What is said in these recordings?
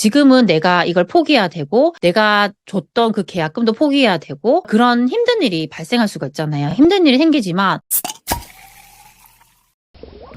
지금은 내가 이걸 포기해야 되고 내가 줬던 그 계약금도 포기해야 되고 그런 힘든 일이 발생할 수가 있잖아요. 힘든 일이 생기지만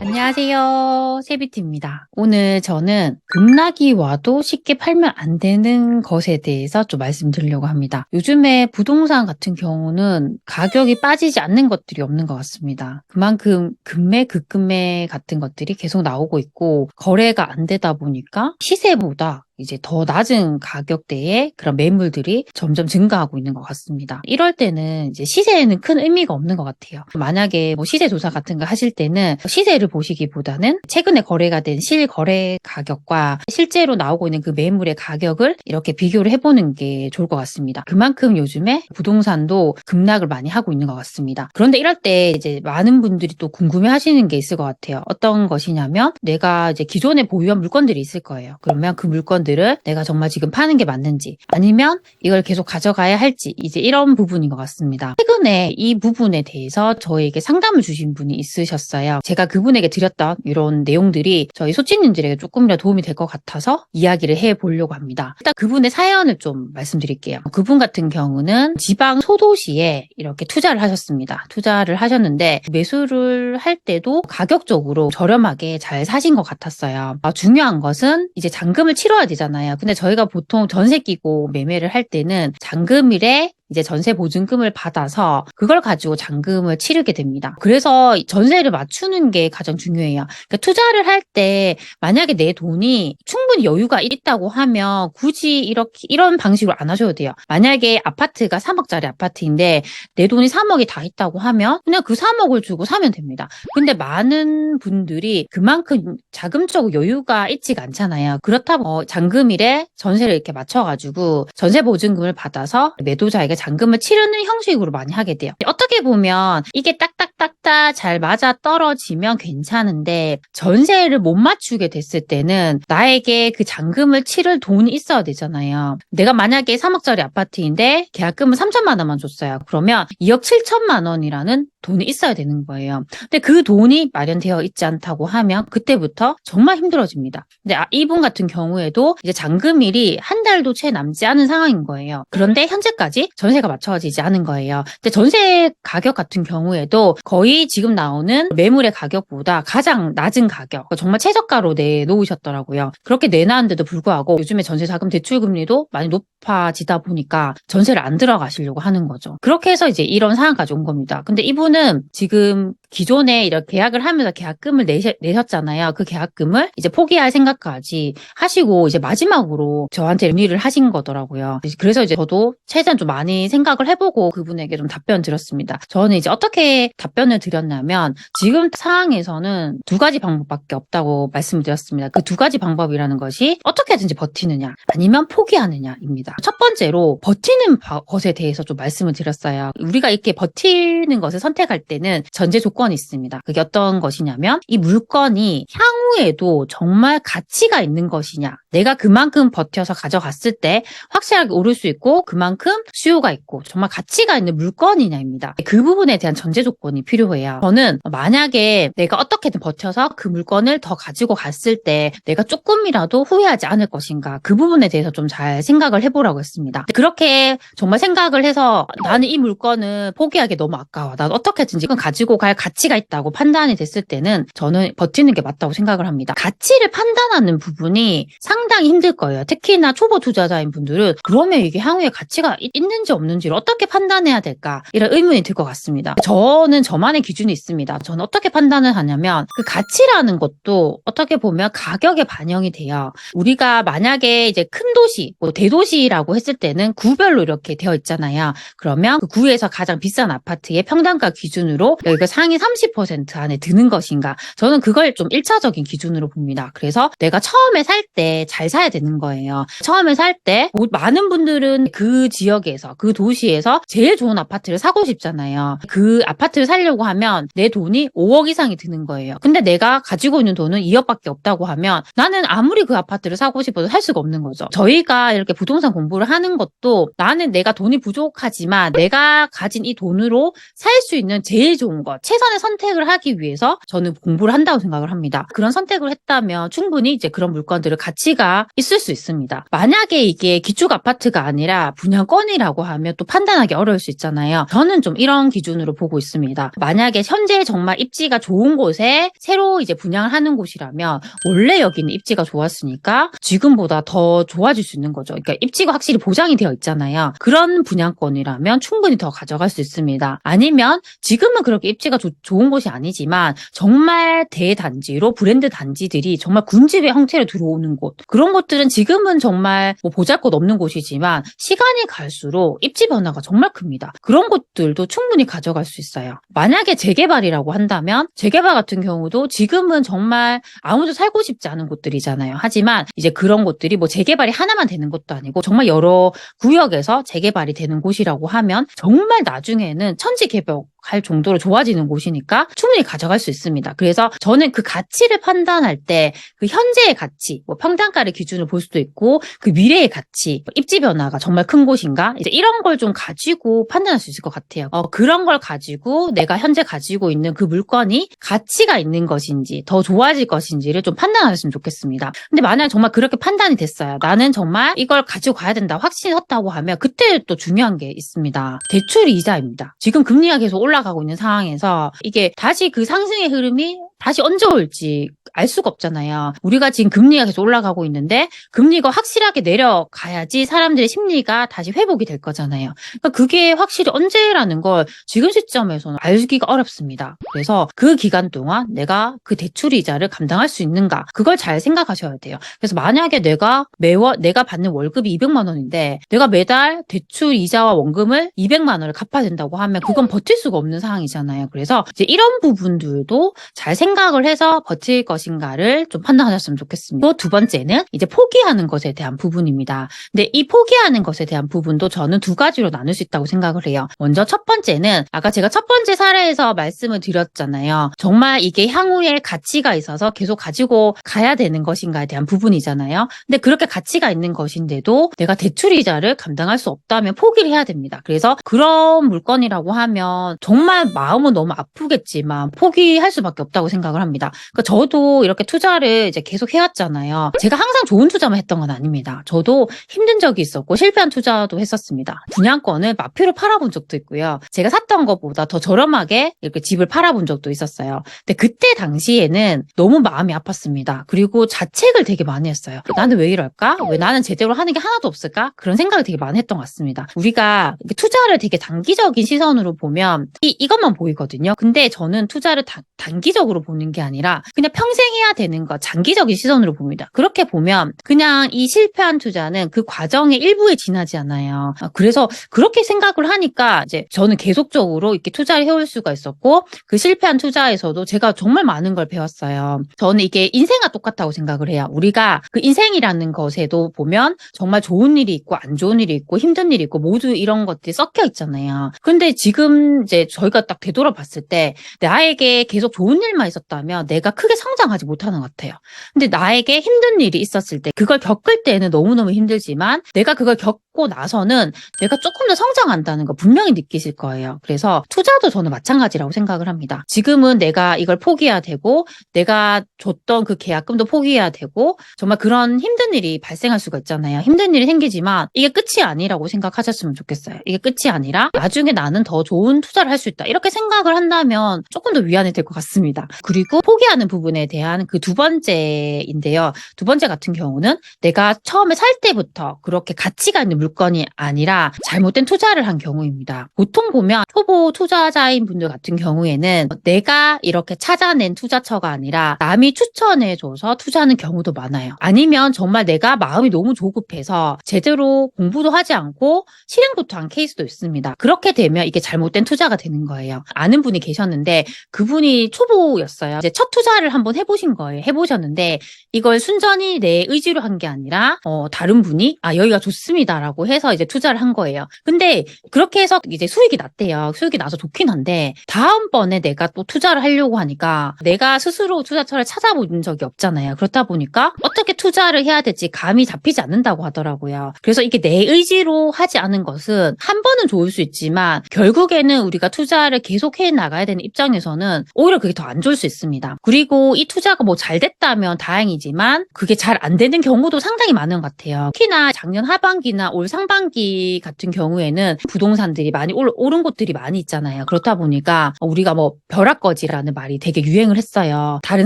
안녕하세요. 세비티입니다. 오늘 저는 급락이 와도 쉽게 팔면 안 되는 것에 대해서 좀 말씀드리려고 합니다. 요즘에 부동산 같은 경우는 가격이 빠지지 않는 것들이 없는 것 같습니다. 그만큼 급매, 급급매 같은 것들이 계속 나오고 있고 거래가 안 되다 보니까 시세보다 이제 더 낮은 가격대의 그런 매물들이 점점 증가하고 있는 것 같습니다. 이럴 때는 이제 시세에는 큰 의미가 없는 것 같아요. 만약에 뭐 시세 조사 같은 거 하실 때는 시세를 보시기보다는 최근에 거래가 된 실거래 가격과 실제로 나오고 있는 그 매물의 가격을 이렇게 비교를 해보는 게 좋을 것 같습니다. 그만큼 요즘에 부동산도 급락을 많이 하고 있는 것 같습니다. 그런데 이럴 때 이제 많은 분들이 또 궁금해 하시는 게 있을 것 같아요. 어떤 것이냐면 내가 이제 기존에 보유한 물건들이 있을 거예요. 그러면 그 물건들 을 내가 정말 지금 파는 게 맞는지 아니면 이걸 계속 가져가야 할지 이제 이런 부분인 것 같습니다. 최근에 이 부분에 대해서 저에게 상담을 주신 분이 있으셨어요. 제가 그분에게 드렸던 이런 내용들이 저희 소치님들에게 조금이라도 도움이 될 것 같아서 이야기를 해 보려고 합니다. 일단 그분의 사연을 좀 말씀드릴게요. 그분 같은 경우는 지방 소도시에 이렇게 투자를 하셨습니다. 투자를 하셨는데 매수를 할 때도 가격적으로 저렴하게 잘 사신 것 같았어요. 아, 중요한 것은 이제 잔금을 치러야 되 잖아요. 근데 저희가 보통 전세 끼고 매매를 할 때는 잔금일에 이제 전세 보증금을 받아서 그걸 가지고 잔금을 치르게 됩니다. 그래서 전세를 맞추는 게 가장 중요해요. 그러니까 투자를 할 때 만약에 내 돈이 충분히 여유가 있다고 하면 굳이 이렇게 이런 방식으로 안 하셔도 돼요. 만약에 아파트가 3억짜리 아파트인데 내 돈이 3억이 다 있다고 하면 그냥 그 3억을 주고 사면 됩니다. 근데 많은 분들이 그만큼 자금적 여유가 있지가 않잖아요. 그렇다고 어, 잔금일에 전세를 이렇게 맞춰가지고 전세 보증금을 받아서 매도자에게 잔금을 치르는 형식으로 많이 하게 돼요. 어떻게 보면 이게 딱딱딱딱 잘 맞아 떨어지면 괜찮은데 전세를 못 맞추게 됐을 때는 나에게 그 잔금을 치를 돈이 있어야 되잖아요. 내가 만약에 3억짜리 아파트인데 계약금은 3천만 원만 줬어요. 그러면 2억 7천만 원이라는 돈이 있어야 되는 거예요. 근데 그 돈이 마련되어 있지 않다고 하면 그때부터 정말 힘들어집니다. 근데 아, 이분 같은 경우에도 이제 잔금일이 한 달도 채 남지 않은 상황인 거예요. 그런데 현재까지 전세가 맞춰지지 않은 거예요. 근데 전세 가격 같은 경우에도 거의 지금 나오는 매물의 가격보다 가장 낮은 가격, 정말 최저가로 내놓으셨더라고요. 그렇게 내놨는데도 불구하고 요즘에 전세 자금 대출 금리도 많이 높아지다 보니까 전세를 안 들어가시려고 하는 거죠. 그렇게 해서 이제 이런 상황까지 온 겁니다. 근데 이분은 지금 기존에 이렇게 계약을 하면서 계약금을 내셨, 내셨잖아요. 그 계약금을 이제 포기할 생각까지 하시고 이제 마지막으로 저한테 문의를 하신 거더라고요. 그래서 이제 저도 최대한 좀 많이 생각을 해보고 그분에게 좀 답변 드렸습니다. 저는 이제 어떻게 답변을 드렸냐면 지금 상황에서는 두 가지 방법밖에 없다고 말씀을 드렸습니다. 그 두 가지 방법이라는 것이 어떻게든지 버티느냐 아니면 포기하느냐입니다. 첫 번째로 버티는 것에 대해서 좀 말씀을 드렸어요. 우리가 이렇게 버티는 것을 선택할 때는 전제 조건 이 있습니다. 그게 어떤 것이냐면 이 물건이 향후에도 정말 가치가 있는 것이냐 내가 그만큼 버텨서 가져갔을 때 확실하게 오를 수 있고 그만큼 수요가 있고 정말 가치가 있는 물건이냐입니다. 그 부분에 대한 전제 조건이 필요해요. 저는 만약에 내가 어떻게든 버텨서 그 물건을 더 가지고 갔을 때 내가 조금이라도 후회하지 않을 것인가 그 부분에 대해서 좀 잘 생각을 해보라고 했습니다. 그렇게 정말 생각을 해서 나는 이 물건은 포기하기 너무 아까워. 나 어떻게든지 가지고 갈 가치가 있다고 판단이 됐을 때는 저는 버티는 게 맞다고 생각을 합니다. 가치를 판단하는 부분이 상 당히 힘들 거예요. 특히나 초보 투자자인 분들은 그러면 이게 향후에 가치가 있는지 없는지를 어떻게 판단해야 될까 이런 의문이 들 것 같습니다. 저는 저만의 기준이 있습니다. 저는 어떻게 판단을 하냐면 그 가치라는 것도 어떻게 보면 가격에 반영이 돼요. 우리가 만약에 이제 큰 도시, 뭐 대도시라고 했을 때는 구별로 이렇게 되어 있잖아요. 그러면 그 구에서 가장 비싼 아파트의 평당가 기준으로 여기가 상위 30% 안에 드는 것인가? 저는 그걸 좀 1차적인 기준으로 봅니다. 그래서 내가 처음에 살때 잘 사야 되는 거예요. 처음에 살 때 많은 분들은 그 지역에서 그 도시에서 제일 좋은 아파트를 사고 싶잖아요. 그 아파트를 살려고 하면 내 돈이 5억 이상이 드는 거예요. 근데 내가 가지고 있는 돈은 2억밖에 없다고 하면 나는 아무리 그 아파트를 사고 싶어도 살 수가 없는 거죠. 저희가 이렇게 부동산 공부를 하는 것도 나는 내가 돈이 부족하지만 내가 가진 이 돈으로 살 수 있는 제일 좋은 것, 최선의 선택을 하기 위해서 저는 공부를 한다고 생각을 합니다. 그런 선택을 했다면 충분히 이제 그런 물건들을 가치가 입지가 있을 수 있습니다. 만약에 이게 기축 아파트가 아니라 분양권이라고 하면 또 판단하기 어려울 수 있잖아요. 저는 좀 이런 기준으로 보고 있습니다. 만약에 현재 정말 입지가 좋은 곳에 새로 이제 분양을 하는 곳이라면 원래 여기는 입지가 좋았으니까 지금보다 더 좋아질 수 있는 거죠. 그러니까 입지가 확실히 보장이 되어 있잖아요. 그런 분양권이라면 충분히 더 가져갈 수 있습니다. 아니면 지금은 그렇게 입지가 좋- 좋은 곳이 아니지만 정말 대단지로 브랜드 단지들이 정말 군집의 형태로 들어오는 곳 그런 곳들은 지금은 정말 뭐 보잘것 없는 곳이지만 시간이 갈수록 입지 변화가 정말 큽니다. 그런 곳들도 충분히 가져갈 수 있어요. 만약에 재개발이라고 한다면 재개발 같은 경우도 지금은 정말 아무도 살고 싶지 않은 곳들이잖아요. 하지만 이제 그런 곳들이 뭐 재개발이 하나만 되는 것도 아니고 정말 여러 구역에서 재개발이 되는 곳이라고 하면 정말 나중에는 천지 개벽 할 정도로 좋아지는 곳이니까 충분히 가져갈 수 있습니다. 그래서 저는 그 가치를 판단할 때 그 현재의 가치, 뭐 평당가를 기준으로 볼 수도 있고 그 미래의 가치, 입지 변화가 정말 큰 곳인가 이제 이런 걸 좀 가지고 판단할 수 있을 것 같아요. 어, 그런 걸 가지고 내가 현재 가지고 있는 그 물건이 가치가 있는 것인지 더 좋아질 것인지를 좀 판단하셨으면 좋겠습니다. 근데 만약 정말 그렇게 판단이 됐어요. 나는 정말 이걸 가지고 가야 된다 확신이 섰다고 하면 그때 또 중요한 게 있습니다. 대출 이자입니다. 지금 금리가 계속 올라가고 있는 상황에서 이게 다시 그 상승의 흐름이 다시 언제 올지 알 수가 없잖아요. 우리가 지금 금리가 계속 올라가고 있는데 금리가 확실하게 내려가야지 사람들의 심리가 다시 회복이 될 거잖아요. 그러니까 그게 확실히 언제라는 걸 지금 시점에서는 알기가 어렵습니다. 그래서 그 기간 동안 내가 그 대출 이자를 감당할 수 있는가 그걸 잘 생각하셔야 돼요. 그래서 만약에 내가 매월 내가 받는 월급이 200만 원인데 내가 매달 대출 이자와 원금을 200만 원을 갚아야 된다고 하면 그건 버틸 수가 없는 상황이잖아요. 그래서 이제 이런 부분들도 잘 생각 을 해서 버틸 것인가를 좀 판단하셨으면 좋겠습니다. 또 두 번째는 이제 포기하는 것에 대한 부분입니다. 근데 이 포기하는 것에 대한 부분도 저는 두 가지로 나눌 수 있다고 생각을 해요. 먼저 첫 번째는 아까 제가 첫 번째 사례에서 말씀을 드렸잖아요. 정말 이게 향후에 가치가 있어서 계속 가지고 가야 되는 것인가에 대한 부분이잖아요. 근데 그렇게 가치가 있는 것인데도 내가 대출 이자를 감당할 수 없다면 포기를 해야 됩니다. 그래서 그런 물건이라고 하면 정말 마음은 너무 아프겠지만 포기할 수밖에 없다고 생각 을 합니다. 그러니까 저도 이렇게 투자를 이제 계속 해왔잖아요. 제가 항상 좋은 투자만 했던 건 아닙니다. 저도 힘든 적이 있었고 실패한 투자도 했었습니다. 분양권을 마표로 팔아본 적도 있고요. 제가 샀던 것보다 더 저렴하게 이렇게 집을 팔아본 적도 있었어요. 근데 그때 당시에는 너무 마음이 아팠습니다. 그리고 자책을 되게 많이 했어요. 나는 왜 이럴까? 왜 나는 제대로 하는 게 하나도 없을까? 그런 생각을 되게 많이 했던 것 같습니다. 우리가 투자를 되게 단기적인 시선으로 보면 이, 이것만 보이거든요. 근데 저는 투자를 다- 단기적으로 보는 게 아니라 그냥 평생 해야 되는 거 장기적인 시선으로 봅니다. 그렇게 보면 그냥 이 실패한 투자는 그 과정의 일부에 지나지 않아요. 아, 그래서 그렇게 생각을 하니까 이제 저는 계속적으로 이렇게 투자를 해올 수가 있었고 그 실패한 투자에서도 제가 정말 많은 걸 배웠어요. 저는 이게 인생과 똑같다고 생각을 해요. 우리가 그 인생이라는 것에도 보면 정말 좋은 일이 있고 안 좋은 일이 있고 힘든 일이 있고 모두 이런 것들이 섞여 있잖아요. 근데 지금 이제 저희가 딱 되돌아봤을 때 나에게 계속 좋은 일만 있었다면 내가 크게 성장하지 못하는 것 같아요. 근데 나에게 힘든 일이 있었을 때 그걸 겪을 때는 너무너무 힘들지만 내가 그걸 겪고 나서는 내가 조금 더 성장한다는 거 분명히 느끼실 거예요. 그래서 투자도 저는 마찬가지라고 생각을 합니다. 지금은 내가 이걸 포기해야 되고 내가 줬던 그 계약금도 포기해야 되고 정말 그런 힘든 일이 발생할 수가 있잖아요. 힘든 일이 생기지만 이게 끝이 아니라고 생각하셨으면 좋겠어요. 이게 끝이 아니라 나중에 나는 더 좋은 투자를 할 수 있다. 이렇게 생각을 한다면 조금 더 위안이 될 것 같습니다. 그리고 포기하는 부분에 대한 그 두 번째인데요. 두 번째 같은 경우는 내가 처음에 살 때부터 그렇게 가치가 있는 물건이 아니라 잘못된 투자를 한 경우입니다. 보통 보면 초보 투자자인 분들 같은 경우에는 내가 이렇게 찾아낸 투자처가 아니라 남이 추천해줘서 투자하는 경우도 많아요. 아니면 정말 내가 마음이 너무 조급해서 제대로 공부도 하지 않고 실행부터 한 케이스도 있습니다. 그렇게 되면 이게 잘못된 투자가 되는 거예요. 아는 분이 계셨는데 그분이 초보였어요. 이제 첫 투자를 한번 해보신 거예요. 해보셨는데 이걸 순전히 내 의지로 한 게 아니라 어, 다른 분이 아 여기가 좋습니다라고 해서 이제 투자를 한 거예요. 근데 그렇게 해서 이제 수익이 났대요. 수익이 나서 좋긴 한데 다음번에 내가 또 투자를 하려고 하니까 내가 스스로 투자처를 찾아본 적이 없잖아요. 그렇다 보니까 어떻게 투자를 해야 될지 감이 잡히지 않는다고 하더라고요. 그래서 이게 내 의지로 하지 않은 것은 한 번은 좋을 수 있지만 결국에는 우리가 투자를 계속해 나가야 되는 입장에서는 오히려 그게 더 안 좋을 수수 있습니다. 그리고 이 투자가 뭐 잘 됐다면 다행이지만 그게 잘 안 되는 경우도 상당히 많은 것 같아요. 특히나 작년 하반기나 올 상반기 같은 경우에는 부동산들이 많이 올- 오른 곳들이 많이 있잖아요. 그렇다 보니까 우리가 뭐 벼락거지라는 말이 되게 유행을 했어요. 다른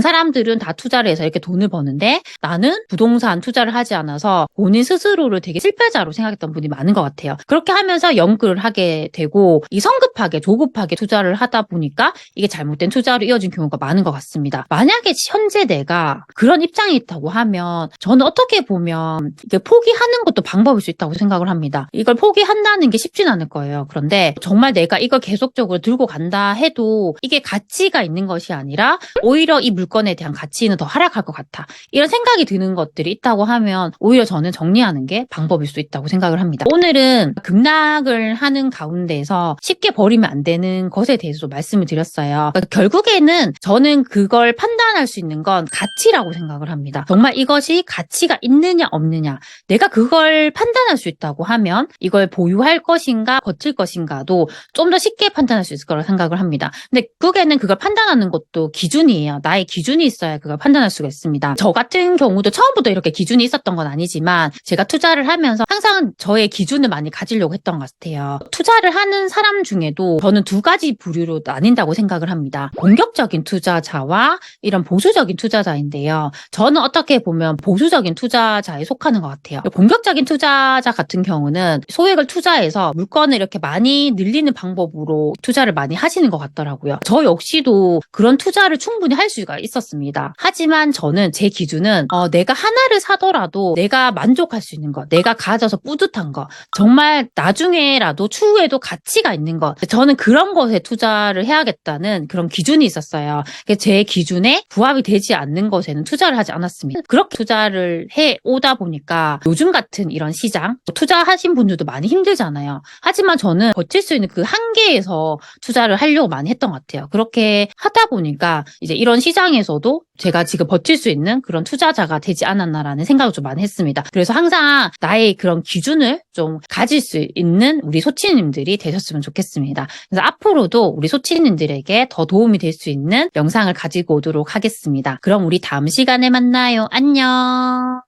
사람들은 다 투자를 해서 이렇게 돈을 버는데 나는 부동산 투자를 하지 않아서 본인 스스로를 되게 실패자로 생각했던 분이 많은 것 같아요. 그렇게 하면서 연구를 하게 되고 이 성급하게 조급하게 투자를 하다 보니까 이게 잘못된 투자로 이어진 경우가 많은 것 같습니다. 만약에 현재 내가 그런 입장이 있다고 하면 저는 어떻게 보면 이게 포기하는 것도 방법일 수 있다고 생각을 합니다. 이걸 포기한다는 게 쉽진 않을 거예요. 그런데 정말 내가 이걸 계속적으로 들고 간다 해도 이게 가치가 있는 것이 아니라 오히려 이 물건에 대한 가치는 더 하락할 것 같아. 이런 생각이 드는 것들이 있다고 하면 오히려 저는 정리하는 게 방법일 수 있다고 생각을 합니다. 오늘은 급락을 하는 가운데서 쉽게 버리면 안 되는 것에 대해서 말씀을 드렸어요. 그러니까 결국에는 저는 그걸 판단할 수 있는 건 가치라고 생각을 합니다. 정말 이것이 가치가 있느냐 없느냐 내가 그걸 판단할 수 있다고 하면 이걸 보유할 것인가 버틸 것인가도 좀 더 쉽게 판단할 수 있을 거라고 생각을 합니다. 근데 결국에는 그걸 판단하는 것도 기준이에요. 나의 기준이 있어야 그걸 판단할 수가 있습니다. 저 같은 경우도 처음부터 이렇게 기준이 있었던 건 아니지만 제가 투자를 하면서 항상 저의 기준을 많이 가지려고 했던 것 같아요. 투자를 하는 사람 중에도 저는 두 가지 부류로 나뉜다고 생각을 합니다. 공격적인 투자 자와 이런 보수적인 투자자인데요. 저는 어떻게 보면 보수적인 투자자에 속하는 것 같아요. 공격적인 투자자 같은 경우는 소액을 투자해서 물건을 이렇게 많이 늘리는 방법으로 투자를 많이 하시는 것 같더라고요. 저 역시도 그런 투자를 충분히 할 수가 있었습니다. 하지만 저는 제 기준은 어, 내가 하나를 사더라도 내가 만족할 수 있는 것, 내가 가져서 뿌듯한 것, 정말 나중에라도 추후에도 가치가 있는 것. 저는 그런 것에 투자를 해야겠다는 그런 기준이 있었어요. 제 기준에 부합이 되지 않는 것에는 투자를 하지 않았습니다. 그렇게 투자를 해 오다 보니까 요즘 같은 이런 시장 투자하신 분들도 많이 힘들잖아요. 하지만 저는 버틸 수 있는 그 한계에서 투자를 하려고 많이 했던 것 같아요. 그렇게 하다 보니까 이제 이런 시장에서도 제가 지금 버틸 수 있는 그런 투자자가 되지 않았나라는 생각을 좀 많이 했습니다. 그래서 항상 나의 그런 기준을 좀 가질 수 있는 우리 소치님들이 되셨으면 좋겠습니다. 그래서 앞으로도 우리 소치님들에게 더 도움이 될 수 있는 영상을 가지고 오도록 하겠습니다. 그럼 우리 다음 시간에 만나요. 안녕.